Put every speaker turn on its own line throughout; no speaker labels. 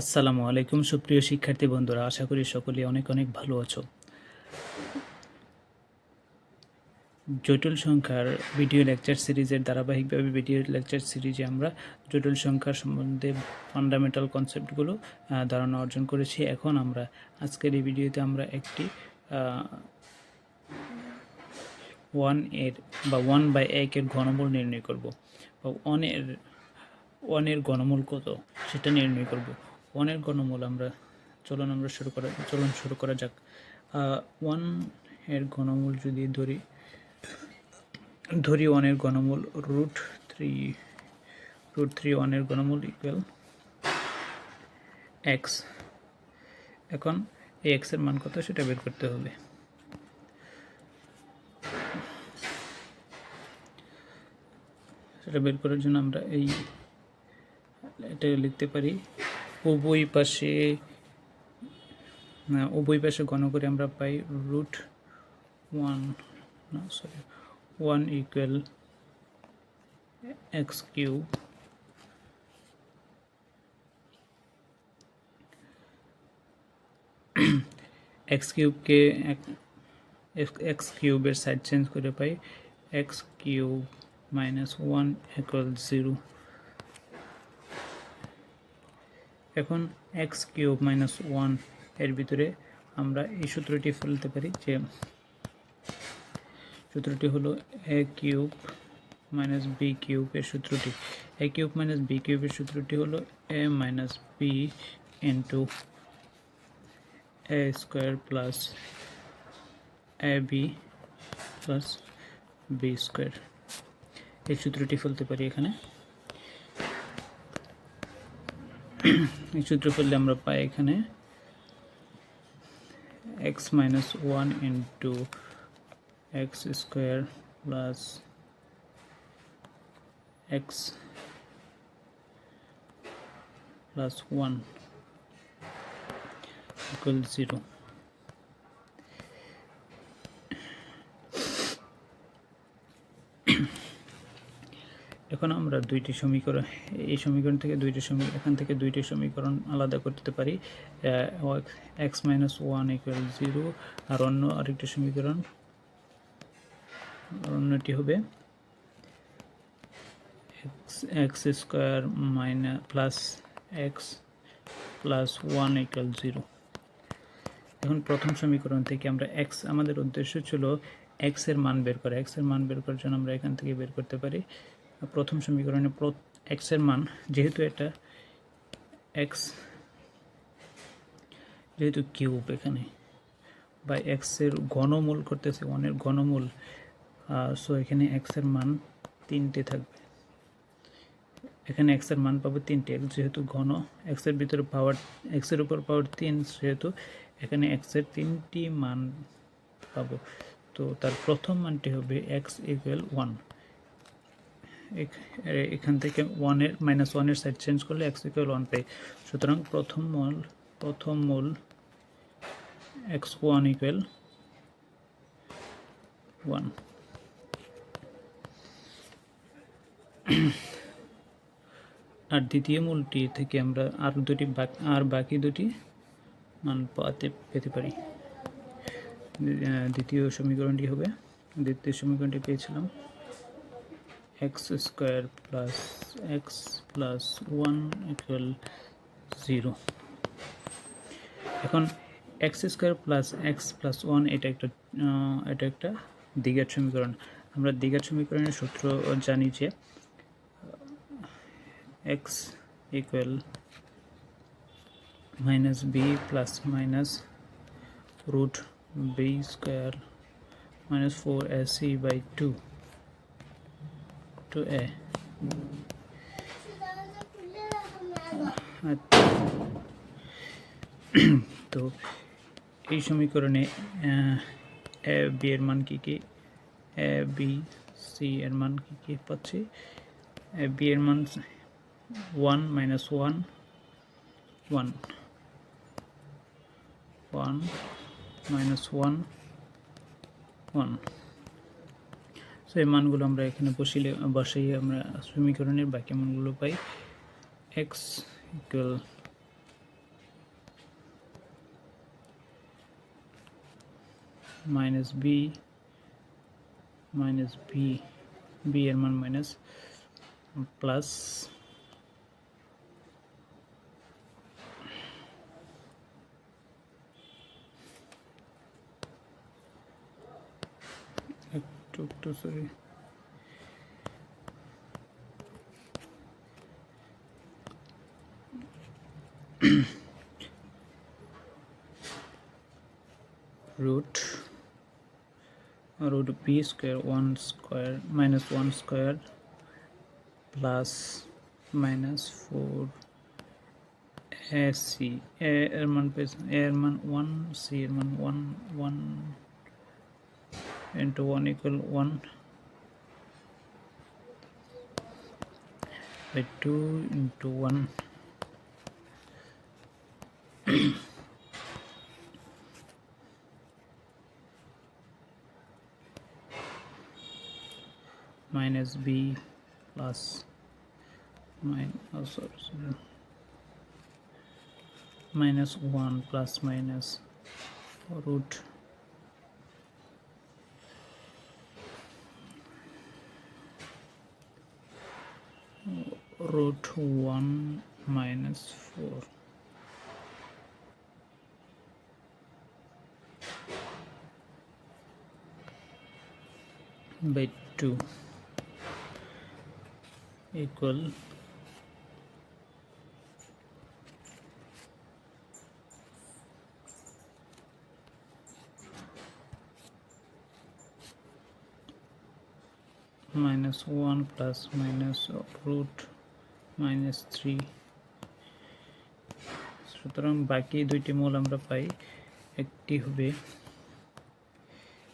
আসসালামু আলাইকুম সুপ্রিয় শিক্ষার্থী বন্ধুরা, আশা করি সকলে অনেক অনেক ভালো আছো। জটিল সংখ্যার ভিডিও লেকচার সিরিজের ধারাবাহিকভাবে ভিডিও লেকচার সিরিজে আমরা জটিল সংখ্যার সম্বন্ধে ফান্ডামেন্টাল কনসেপ্টগুলো ধারণা অর্জন করেছি। এখন আমরা, আজকের এই ভিডিওতে আমরা একটি ওয়ানের বা ওয়ান বাই একের ঘনমূল নির্ণয় করব। বা ওয়ানের ওয়ানের ঘনমূল কত? সেটা নির্ণয় করব। ওয়ানের ঘনমূল আমরা চলুন, আমরা শুরু করা, চলুন শুরু করা যাক। ওয়ানের ঘনমূল যদি ধরি ধরি ওয়ানের ঘনমূল রুট থ্রি রুট থ্রি ওয়ানের ঘনমূল ইকুয়াল এক্স এখন এই এক্সের মান কত সেটা বের করতে হবে। সেটা বের করার জন্য আমরা এই, এটা লিখতে পারি উভয় পাশে উভয় পাশে ঘন করে আমরা পাই রুট ওয়ান না sorry one equal x cube x কিউবকে x কিউবের সাইড চেঞ্জ করে পাই x cube minus one equal zero এখন এক্স কিউব মাইনাস ওয়ানের ভিতরে আমরা এই সূত্রটি ফেলতে পারি যে সূত্রটি হলো এ কিউব মাইনাস বি কিউবের সূত্রটি। এ কিউব মাইনাস বি কিউবের সূত্রটি হলো a minus b into a square plus a b plus b square এই সূত্রটি ফেলতে পারি এখানে। এই সূত্র ফেললে আমরা পাই এখানে x minus one into x square plus x plus one equals 0 আমরা দুইটি সমীকরণ, এই সমীকরণ থেকে দুইটি সমীকরণ, এখান থেকে দুইটি সমীকরণ আলাদা করতে পারি। X minus one equal zero আর অন্য আরেকটি সমীকরণ অন্যটি হবে x x square minus plus x plus one equal zero এখন প্রথম সমীকরণ থেকে আমরা এক্স আমাদের উদ্দেশ্য ছিল এক্সের মান বের করা। এক্সের মান বের করার জন্য আমরা এখান থেকে বের করতে পারি। প্রথম সমীকরণে এক্সের মান, যেহেতু এটা এক্স যেহেতু কিউব এখানে, বা এক্সের ঘনমূল করতেছে ওয়ানের ঘনমূল সো এখানে এক্সের মান তিনটে থাকবে। এখানে এক্সের মান পাবো তিনটে এক্স যেহেতু ঘন এক্সের ভিতরে পাওয়ার এক্সের উপর পাওয়ার তিন, সেহেতু এখানে এক্সের তিনটি মান পাবো। তো তার প্রথম মানটি হবে এক্স ইকুয়াল ওয়ান এখান থেকে ওয়ানের মাইনাস ওয়ানের সাইড চেঞ্জ করলে এক্স ইকুয়াল ওয়ান পাই। সুতরাং প্রথম মূল প্রথম মূল এক্স ওয়ান ইকুয়াল ওয়ান আর দ্বিতীয় মূলটি থেকে আমরা আর দুটি আর বাকি দুটি মান পাতে, পেতে পারি। দ্বিতীয় সমীকরণটি হবে, দ্বিতীয় সমীকরণটি পেয়েছিলাম। X square plus x plus one equal zero এখন x square plus x plus one এটা একটা এটা একটা দ্বিঘাত সমীকরণ। আমরা দ্বিঘাত সমীকরণের সূত্র জানি যে x equal minus b plus minus root b square minus four a c by two a. তো এই সমীকরণে এ, বি এর মান কী কী? এ, বি, সি এর মান কী কী পাচ্ছি? এ, বি এর মান one minus one one. One minus one one. So এই মানগুলো আমরা এখানে বসিলে, বসাইয়ে আমরা সমীকরণের বাকি মানগুলো পাই। X equal minus b minus b b এর মান minus plus একটু একটু sorry root root b square 1 square minus 1 square plus minus 4 a c a এর মান পেয়েছে a এর মান 1 c এর মান 1 1 into 1 equal 1 by 2 into 1 minus b plus min oh, sorry. minus 1 plus minus root root 1 minus 4 by 2 equal minus 1 plus minus root minus 3 সুতরাং বাকি দুইটি মূল আমরা পাই, একটি হবে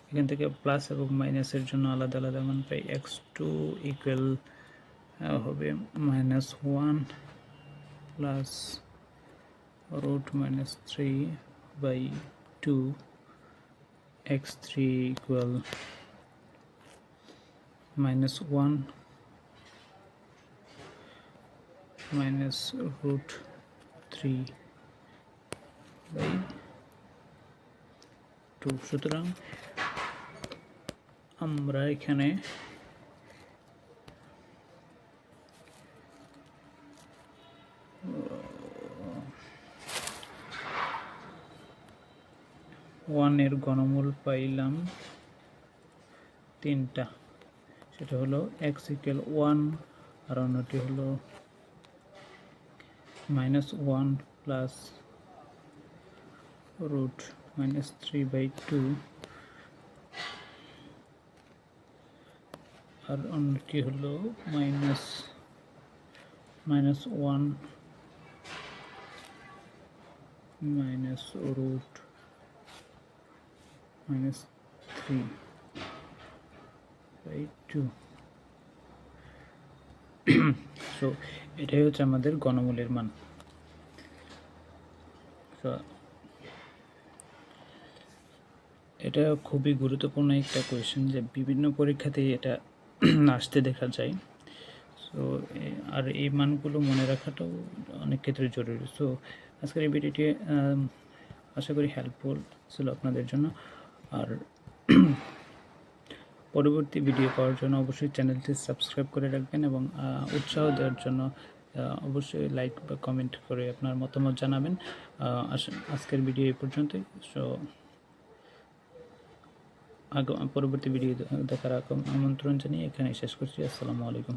এখান থেকে প্লাস এবং মাইনাসের জন্য আলাদা আলাদা মান পাই। এক্স টু ইকুয়াল হবে minus one plus root minus three by two x three equal minus 1 minus root 3 by 2 সুতরাং আমরা এখানে ওয়ানের ঘনমূল পাইলাম তিনটা। সেটা হলো এক্স ইকুয়াল ওয়ান আর অন্যটি হলো minus one plus root minus three by two আর অন্যটি হলো minus minus one minus root minus three by two so এটাই হচ্ছে আমাদের গণমূলের মান। এটা খুবই গুরুত্বপূর্ণ একটা কোয়েশ্চেন যে বিভিন্ন পরীক্ষাতেই এটা আসতে দেখা যায়। সো আর এই মানগুলো মনে রাখাটাও অনেক ক্ষেত্রে জরুরি। সো আজকের এই ভিডিওটি আশা করি হেল্পফুল ছিল আপনাদের জন্য। আর পরবর্তী ভিডিও পাওয়ার জন্য অবশ্যই চ্যানেলটি সাবস্ক্রাইব করে রাখবেন এবং উৎসাহ দেওয়ার জন্য অবশ্যই লাইক বা কমেন্ট করে আপনার মতামত জানাবেন। আজকের ভিডিও এই পর্যন্তই। সো পরবর্তী ভিডিও দেখার আমন্ত্রণ জানিয়ে এখানে শেষ করছি। আসসালামু আলাইকুম।